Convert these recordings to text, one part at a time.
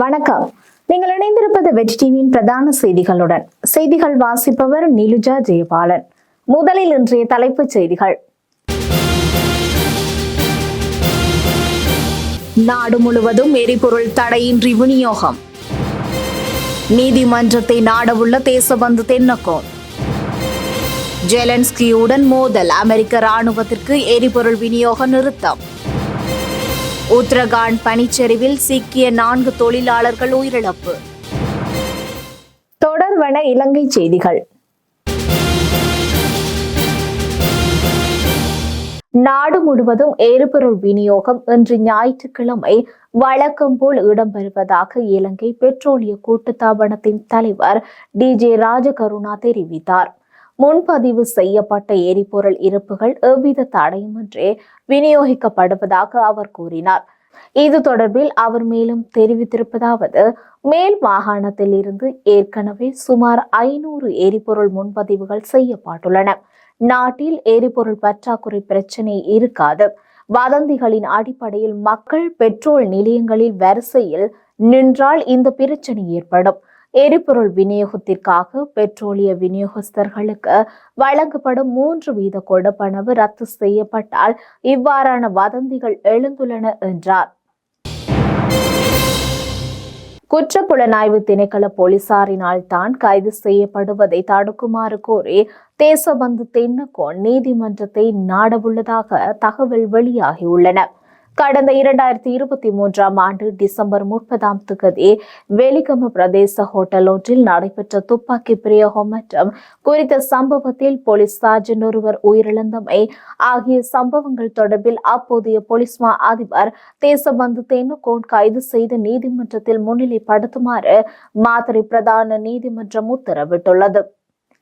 வணக்கம். நீங்கள் இணைந்திருப்பது வெற்றி டிவியின் பிரதான செய்திகளுடன். செய்திகள் வாசிப்பவர் நிலுஜா ஜெயபாலன். முதலில் இன்றைய தலைப்புச் செய்திகள். நாடு முழுவதும் எரிபொருள் தடையின்றி விநியோகம். நீதிமன்றத்தை நாடவுள்ள தேசபந்து தென்னக்கோன் ஜெலன்ஸ்கியுடன் மோதல். அமெரிக்க ராணுவத்திற்கு எரிபொருள் விநியோக நிறுத்தம். உத்தரகாண்ட் பனிச்சரிவில் சிக்கிய நான்கு தொழிலாளர்கள் உயிரிழப்பு. தொடர்வன இலங்கை செய்திகள். நாடு முழுவதும் எரிபொருள் விநியோகம் இன்று ஞாயிற்றுக்கிழமை வழக்கம் போல் இடம்பெறுவதாக இலங்கை பெட்ரோலிய கூட்டுத்தாபனத்தின் தலைவர் டி ஜே ராஜகருணா தெரிவித்தார். முன்பதிவு செய்யப்பட்ட எரிபொருள் இருப்புகள் எவ்வித தடையுமின்றி விநியோகிக்கப்படுவதாக அவர் கூறினார். இது தொடர்பில் அவர் மேலும் தெரிவித்திருப்பதாவது மேல் மாகாணத்தில் இருந்து ஏற்கனவே சுமார் ஐநூறு எரிபொருள் முன்பதிவுகள் செய்யப்பட்டுள்ளன. நாட்டில் எரிபொருள் பற்றாக்குறை பிரச்சினை இருக்காது. வதந்திகளின் அடிப்படையில் மக்கள் பெட்ரோல் நிலையங்களில் வரிசையில் நின்றால் இந்த பிரச்சனை ஏற்படும். எரிபொருள் விநியோகத்திற்காக பெட்ரோலிய விநியோகஸ்தர்களுக்கு வழங்கப்படும் மூன்று வீத கொடுப்பனவு ரத்து செய்யப்பட்டால் இவ்வாறான வதந்திகள் எழுந்துள்ளன என்றார். குற்றப்புலனாய்வு திணைக்கள போலீசாரினால் தான் கைது செய்யப்படுவதை தடுக்குமாறு கோரி தேசபந்து தென்னக்கோன் நீதிமன்றத்தை நாடவுள்ளதாக தகவல் வெளியாகியுள்ளன. கடந்த இரண்டாயிரத்தி இருபத்தி மூன்றாம் ஆண்டு டிசம்பர் முப்பதாம் தேதி வெலிகம பிரதேச ஹோட்டல் ஒன்றில் நடைபெற்ற துப்பாக்கி பிரயோகம் மற்றும் குறித்த சம்பவத்தில் போலீஸ் சார்ஜன் ஒருவர் உயிரிழந்தமை ஆகிய சம்பவங்கள் தொடர்பில் அப்போதைய போலீஸ் மா அதிபர் தேசபந்து தென்னுகோன் கைது செய்து நீதிமன்றத்தில் முன்னிலைப்படுத்துமாறு மாதிரி பிரதான நீதிமன்றம் உத்தரவிட்டுள்ளது.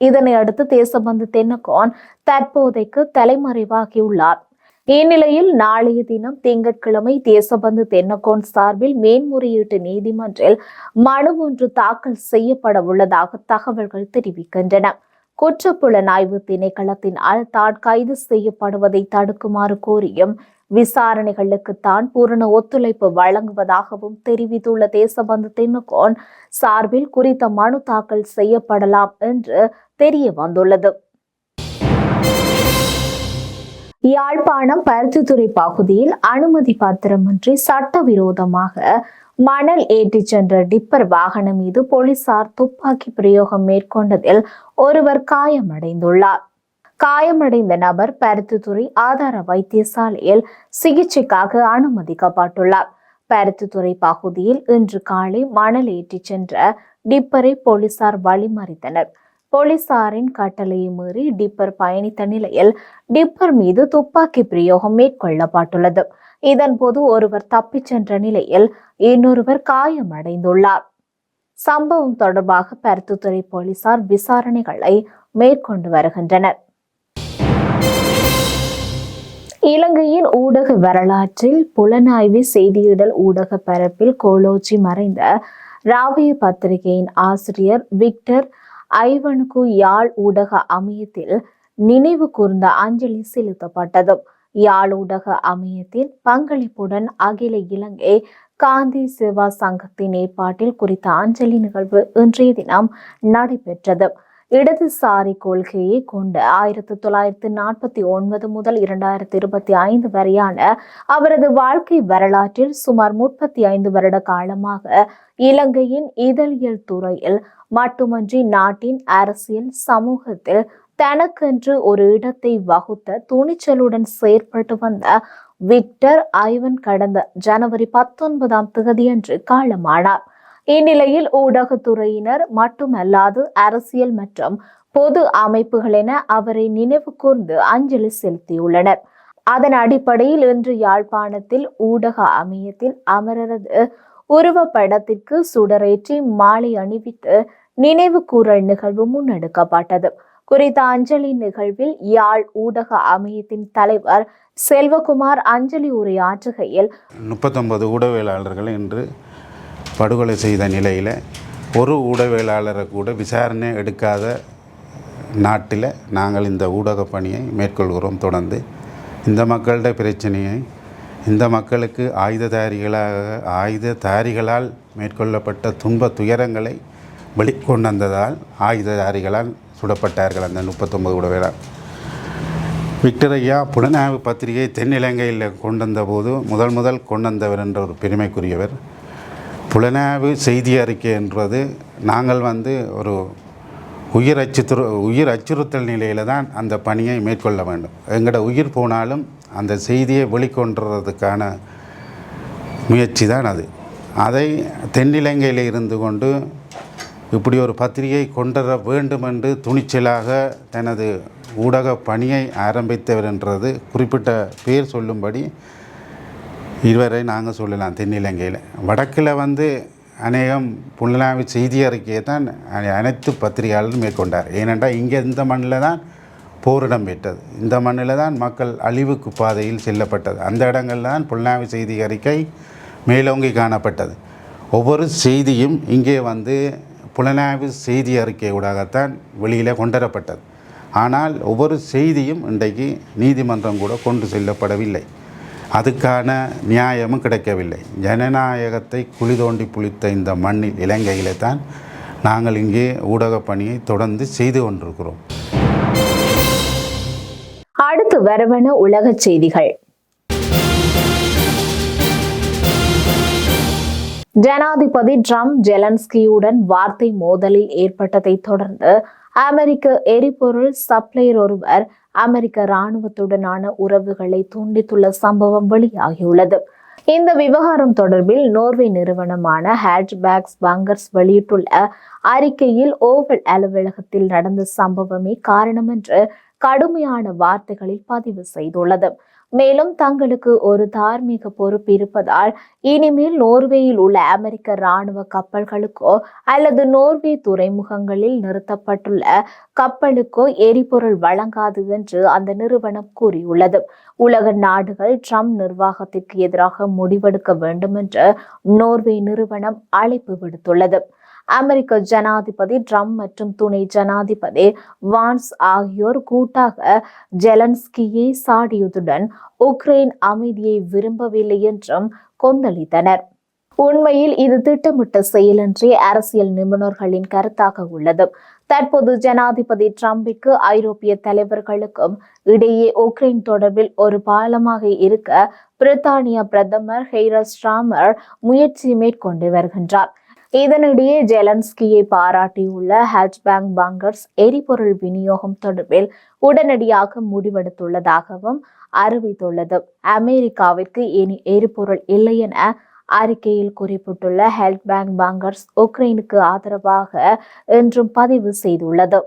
இதனை அடுத்து தேசபந்து தென்னகோன் தற்போதைக்கு தலைமறைவாகியுள்ளார். இந்நிலையில் நாளைய தினம் திங்கட்கிழமை தேசபந்து தென்னகோன் சார்பில் மேன்முறையீட்டு நீதிமன்றில் மனு ஒன்று தாக்கல் செய்யப்பட உள்ளதாக தகவல்கள் தெரிவிக்கின்றன. குற்றப்புலனாய்வு திணைக்களத்தினால் தான் கைது செய்யப்படுவதை தடுக்குமாறு கோரியும் விசாரணைகளுக்கு தான் பூரண ஒத்துழைப்பு வழங்குவதாகவும் தெரிவித்துள்ள தேசபந்து தென்னகோன் சார்பில் குறித்த மனு தாக்கல் செய்யப்படலாம் என்று தெரிய வந்துள்ளது. யாழ்ப்பாணம் பருத்தித்துறை பகுதியில் அனுமதி பத்திரமின்றி சட்டவிரோதமாக மணல் ஏற்றிச் சென்ற டிப்பர் வாகனம் மீது போலீசார் துப்பாக்கி பிரயோகம் மேற்கொண்டதில் ஒருவர் காயமடைந்துள்ளார். காயமடைந்த நபர் பருத்தித்துறை ஆதார வைத்தியசாலையில் சிகிச்சைக்காக அனுமதிக்கப்பட்டுள்ளார். பருத்தித்துறை பகுதியில் இன்று காலை மணல் ஏற்றிச் சென்ற டிப்பரை போலீசார் வழிமறித்தனர். போலீசாரின் கட்டளையை மீறி டிப்பர் பயணித்த நிலையில் டிப்பர் மீது துப்பாக்கி பிரயோகம் மேற்கொள்ளப்பட்டுள்ளது. இதன்போது ஒருவர் தப்பிச் சென்ற நிலையில் இன்னொருவர் காயமடைந்துள்ளார். சம்பவம் தொடர்பாக பருத்துத்துறை போலீசார் விசாரணைகளை மேற்கொண்டு வருகின்றனர். இலங்கையின் ஊடக வரலாற்றில் புலனாய்வு செய்தியிடல் ஊடக பரப்பில் கோலோச்சி மறைந்த ராவிய பத்திரிகையின் ஆசிரியர் விக்டர் ஐவனுக்கு யாழ் ஊடக அமையத்தில் நினைவு கூர்ந்த அஞ்சலி செலுத்தப்பட்டது. யாழ் ஊடக அமையத்தின் பங்களிப்புடன் அகில இலங்கை காந்தி சேவா சங்கத்தின் ஏற்பாட்டில் குறித்த அஞ்சலி நிகழ்வு இன்றைய தினம் நடைபெற்றது. இடதுசாரி கொள்கையை கொண்டு ஆயிரத்தி தொள்ளாயிரத்தி நாற்பத்தி ஒன்பது முதல் இரண்டாயிரத்தி இருபத்தி ஐந்து வரையான அவரது வாழ்க்கை வரலாற்றில் சுமார் முப்பத்தி ஐந்து வருட காலமாக இலங்கையின் இதழியல் துறையில் மட்டுமன்றி நாட்டின் அரசியல் சமூகத்தில் தனக்கென்று ஒரு இடத்தை வகுத்த துணிச்சலுடன் செயற்பட்டு வந்த விக்டர் ஐவன் கடந்த ஜனவரி பத்தொன்பதாம் திகதியன்று காலமானார். இந்நிலையில் ஊடகத்துறையினர் மட்டுமல்லாது அரசியல் மற்றும் பொது அமைப்புகள் என அவரை நினைவு கூர்ந்து அஞ்சலி செலுத்தியுள்ளனர். அதன் அடிப்படையில் இன்று யாழ்ப்பாணத்தில் ஊடக அமையத்தில் அமரரது உருவப்படத்திற்கு சுடரேற்றி மாலை அணிவித்து நினைவு கூறல் நிகழ்வு முன்னெடுக்கப்பட்டது குறித்த அஞ்சலி நிகழ்வில் யாழ் ஊடக அமையத்தின் தலைவர் செல்வகுமார் அஞ்சலி உரையாற்றுகையில் முப்பத்தொன்பது ஊடகவியலாளர்கள் இன்று படுகொலை செய்த நிலையில் ஒரு ஊடகவியலாளரை கூட விசாரணை எடுக்காத நாட்டில் நாங்கள் இந்த ஊடக பணியை மேற்கொள்கிறோம் தொடர்ந்து. இந்த மக்கள்கிட்ட பிரச்சனையை இந்த மக்களுக்கு ஆயுததாரிகளாக ஆயுததாரிகளால் மேற்கொள்ளப்பட்ட துன்ப துயரங்களை வெளிக்கொண்டு வந்ததால் ஆயுததாரிகளால் சுடப்பட்டார்கள் அந்த முப்பத்தொம்பது ஊடகம் விக்டர் ஐயா புலனாய்வு பத்திரிகை தென்னிலங்கையில் கொண்டு வந்தபோது முதல் முதல் கொண்டு வந்தவர் என்ற ஒரு பெருமைக்குரியவர். புலனாய்வு செய்தி அறிக்கை என்றது நாங்கள் வந்து ஒரு உயிர் அச்சுத்துற உயிர் அச்சுறுத்தல் நிலையில் தான் அந்த பணியை மேற்கொள்ள வேண்டும். எங்களோட உயிர் போனாலும் அந்த செய்தியை வெளிக்கொண்டுறதுக்கான முயற்சி தான் அது. அதை தென்னிலங்கையில் இருந்து கொண்டு இப்படி ஒரு பத்திரிகை கொண்டுவர வேண்டும் என்று துணிச்சலாக தனது ஊடக பணியை ஆரம்பித்தவர் என்றது குறிப்பிட்ட பேர் சொல்லும்படி இதுவரை நாங்கள் சொல்லலாம் தென்னிலங்கையில். வடக்கில் வந்து அநேகம் புலனாய்வு செய்தி அறிக்கையை தான் அனை- அனைத்து பத்திரிகையாளரும் மேற்கொண்டார். ஏனென்றால் இங்கே இந்த மண்ணில் தான் போரிடம் பெற்றது இந்த மண்ணில் தான் மக்கள் அழிவுக்கு பாதையில் செல்லப்பட்டது. அந்த இடங்களில் தான் புலனாய்வு செய்தி அறிக்கை மேலோங்கி காணப்பட்டது. ஒவ்வொரு செய்தியும் இங்கே வந்து புலனாய்வு செய்தி அறிக்கையூடாகத்தான் வெளியில் கொண்டுவரப்பட்டது. ஆனால் ஒவ்வொரு செய்தியும் இன்றைக்கு நீதிமன்றம் கூட கொண்டு செல்லப்படவில்லை. அதுக்கான நியாயமும் கிடைக்கவில்லை. ஜனநாயகத்தை குழி தோண்டி புளித்த இந்த மண்ணில் இலங்கையிலே தான் நாங்கள் இங்கே ஊடகப் பணியை தொடர்ந்து செய்து கொண்டிருக்கிறோம். அடுத்து வரவன உலக செய்திகள். ஜனாதிபதி ட்ரம்ப் ஜெலன்ஸ்கியுடன் வார்த்தை மோதலில் ஏற்பட்டதை தொடர்ந்து அமெரிக்க எரிபொருள் சப்ளையர் ஒருவர் அமெரிக்க இராணுவத்துடனான உறவுகளை துண்டித்துள்ள சம்பவம் வெளியாகியுள்ளது. இந்த விவகாரம் தொடர்பில் நோர்வே நிறுவனமான ஹேட்ச்பேக்ஸ் பங்கர்ஸ் வெளியிட்டுள்ள அறிக்கையில் ஓவல் அலுவலகத்தில் நடந்த சம்பவமே காரணம் என்று கடுமையான வார்த்தைகளில் பதிவு செய்துள்ளது. மேலும் தங்களுக்கு ஒரு தார்மீக பொறுப்பு இருப்பதால் இனிமேல் நோர்வேயில் உள்ள அமெரிக்க இராணுவ கப்பல்களுக்கோ அல்லது நோர்வே துறைமுகங்களில் நிறுத்தப்பட்டுள்ள கப்பலுக்கோ எரிபொருள் வழங்காது என்று அந்த நிறுவனம் கூறியுள்ளது. உலக நாடுகள் ட்ரம்ப் நிர்வாகத்திற்கு எதிராக முடிவெடுக்க வேண்டும் என்று நோர்வே நிறுவனம் அழைப்பு விடுத்துள்ளது. அமெரிக்க ஜனாதிபதி ட்ரம்ப் மற்றும் துணை ஜனாதிபதி வான்ஸ் ஆகியோர் கூட்டாக ஜெலன்ஸ்கியை சாடியதுடன் உக்ரைன் அமைதியை விரும்பவில்லை என்றும் கொந்தளித்தனர். உண்மையில் இது திட்டமிட்ட செயலன்றி அரசியல் நிபுணர்களின் கருத்தாக உள்ளது. தற்போது ஜனாதிபதி டிரம்பிற்கு ஐரோப்பிய தலைவர்களுக்கும் இடையே உக்ரைன் தொடர்பில் ஒரு பாலமாக இருக்க பிரித்தானிய பிரதமர் ஹெய்ரஸ் ஸ்ட்ராமர் முயற்சி மேற்கொண்டு வருகின்றார். இதனிடையே ஜெலன்ஸ்கியை பாராட்டியுள்ள ஹேட்ச்பேங்க் பங்கர்ஸ் எரிபொருள் விநியோகம் தொடர்பில் உடனடியாக முடிவெடுத்துள்ளதாகவும் அறிவித்துள்ளது. அமெரிக்காவிற்கு இனி எரிபொருள் இல்லை என அறிக்கையில் குறிப்பிட்டுள்ள ஹெல்த் பேங்க் பங்கர்ஸ் உக்ரைனுக்கு ஆதரவாக என்றும் பதிவு செய்துள்ளது.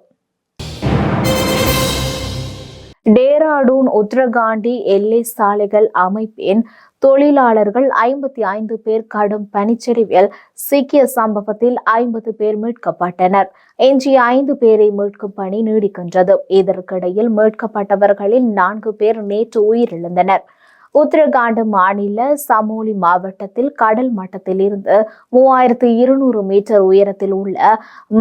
டேராடூன் உத்தரகாண்டி எல்லை சாலைகள் அமைப்பின் தொழிலாளர்கள் ஐம்பத்தி ஐந்து பேர் கடும் பனிச்சரிவில் சிக்கிய சம்பவத்தில் ஐம்பது பேர் மீட்கப்பட்டனர். எஞ்சிய ஐந்து பேரை மீட்கும் பணி நீடிக்கின்றது. இதற்கிடையில் மீட்கப்பட்டவர்களில் நான்கு பேர் நேற்று உயிரிழந்தனர். உத்தரகாண்ட் மாநில சமோலி மாவட்டத்தில் கடல் மட்டத்தில் இருந்து மூவாயிரத்து இருநூறு மீட்டர் உயரத்தில் உள்ள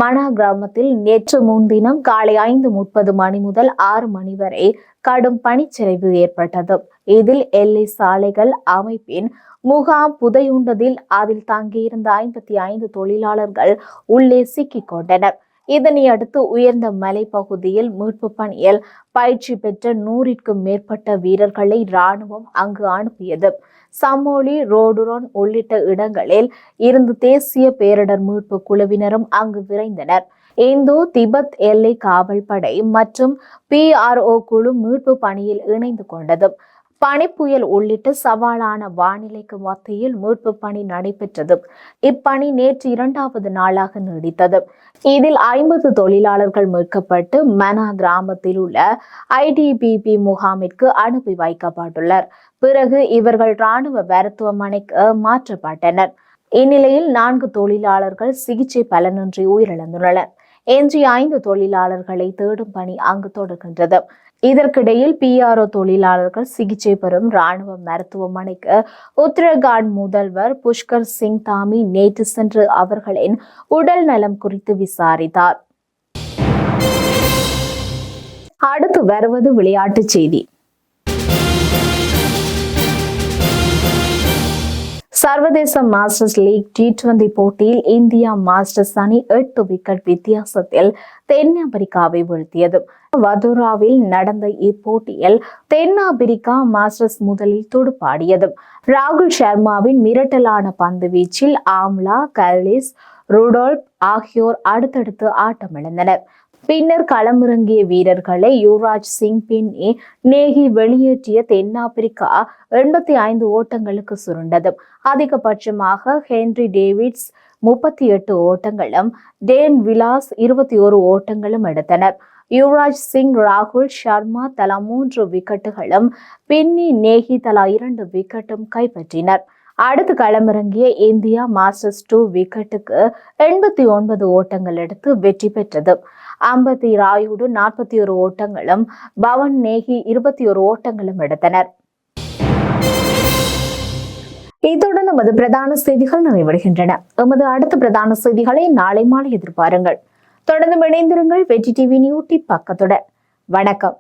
மனா கிராமத்தில் நேற்று முன்தினம் காலை ஐந்து முப்பது மணி முதல் ஆறு மணி வரை கடும் பனிச்சரிவு ஏற்பட்டது. இதில் எல்லை சாலைகள் அமைப்பின் முகாம் புதையுண்டதில் அதில் தங்கியிருந்த ஐம்பத்தி ஐந்து தொழிலாளர்கள் உள்ளே சிக்கிக் கொண்டனர். இதனை அடுத்து உயர்ந்த மலைப்பகுதியில் மீட்பு பணியில் பயிற்சி பெற்ற நூறிற்கும் மேற்பட்ட வீரர்களை இராணுவம் அங்கு அனுப்பியது. சமோலி ரோடுரோன் உள்ளிட்ட இடங்களில் இருந்து தேசிய பேரிடர் மீட்பு குழுவினரும் அங்கு விரைந்தனர். இந்தோ திபெத் எல்லை காவல் படை மற்றும் பிஆர்ஓ குழு மீட்பு பணியில் இணைந்து கொண்டது. பனிப்புயல் உள்ளிட்ட சவாலான வானிலைக்கு மத்தியில் மீட்பு பணி நடைபெற்றது. இப்பணி நேற்று இரண்டாவது நாளாக நீடித்தது. இதில் ஐம்பது தொழிலாளர்கள் மீட்கப்பட்டு மனா கிராமத்தில் உள்ள ஐடிபிபி முகாமிற்கு அனுப்பி வைக்கப்பட்டுள்ளனர். பிறகு இவர்கள் ராணுவ மருத்துவமனைக்கு மாற்றப்பட்டனர். இந்நிலையில் நான்கு தொழிலாளர்கள் சிகிச்சை பலனின்றி உயிரிழந்துள்ளனர். எஞ்சிய ஐந்து தொழிலாளர்களை தேடும் பணி அங்கு தொடர்கின்றது. இதற்கிடையில் பிஆர்ஓ தொழிலாளர்கள் சிகிச்சை பெறும் ராணுவ மருத்துவமனைக்கு உத்தரகாண்ட் முதல்வர் புஷ்கர் சிங் தாமி நேற்று சென்று அவர்களின் உடல் நலம் குறித்து விசாரித்தார். அடுத்து வருவது விளையாட்டுச் செய்தி. சர்வதேச மாஸ்டர்ஸ் லீக் டி டுவெண்டி போட்டியில் இந்தியா மாஸ்டர்ஸ் அணி எட்டு விக்கெட் வித்தியாசத்தில் தென்னாப்பிரிக்காவை வீழ்த்தியது. வதோராவில் நடந்த இப்போட்டியில் தென்னாப்பிரிக்கா மாஸ்டர்ஸ் முதலில் துடுப்பாடியது. ராகுல் சர்மாவின் மிரட்டலான பந்து வீச்சில் ஆம்லா கல்லிஸ் ருடோல்ப் ஆகியோர் அடுத்தடுத்து ஆட்டமிழந்தனர். பின்னர் களமிறங்கிய வீரர்களை யுவராஜ் சிங் பின்னி நேகி வெளியேற்றிய தென்னாப்பிரிக்கா எண்பத்தி ஐந்து ஓட்டங்களுக்கு சுருண்டது அதிகபட்சமாக ஹென்ரி டேவிட்ஸ் முப்பத்தி எட்டு ஓட்டங்களும் டேன் விலாஸ் இருபத்தி ஒரு ஓட்டங்களும் எடுத்தனர். யுவராஜ் சிங் ராகுல் சர்மா தலா மூன்று விக்கெட்டுகளும் பின்னி நேகி தலா இரண்டு விக்கெட்டும் கைப்பற்றினர். அடுத்து களமிறங்கிய இந்தியா மாஸ்டர்ஸ் டூ விக்கெட்டுக்கு எண்பத்தி ஒன்பது ஓட்டங்கள் எடுத்து வெற்றி பெற்றது. அம்பத்தி ராயுடு நாற்பத்தி ஒரு ஓட்டங்களும் பவன் நேகி இருபத்தி ஒரு ஓட்டங்களும் எடுத்தனர். இத்துடன் நமது பிரதான செய்திகள் நிறைவடைகின்றன. எமது அடுத்த பிரதான செய்திகளை நாளை மாலை எதிர்பாருங்கள். தொடர்ந்து இணைந்திருங்கள் வெற்றி டிவி நியூட்டி பக்கத்துடன். வணக்கம்.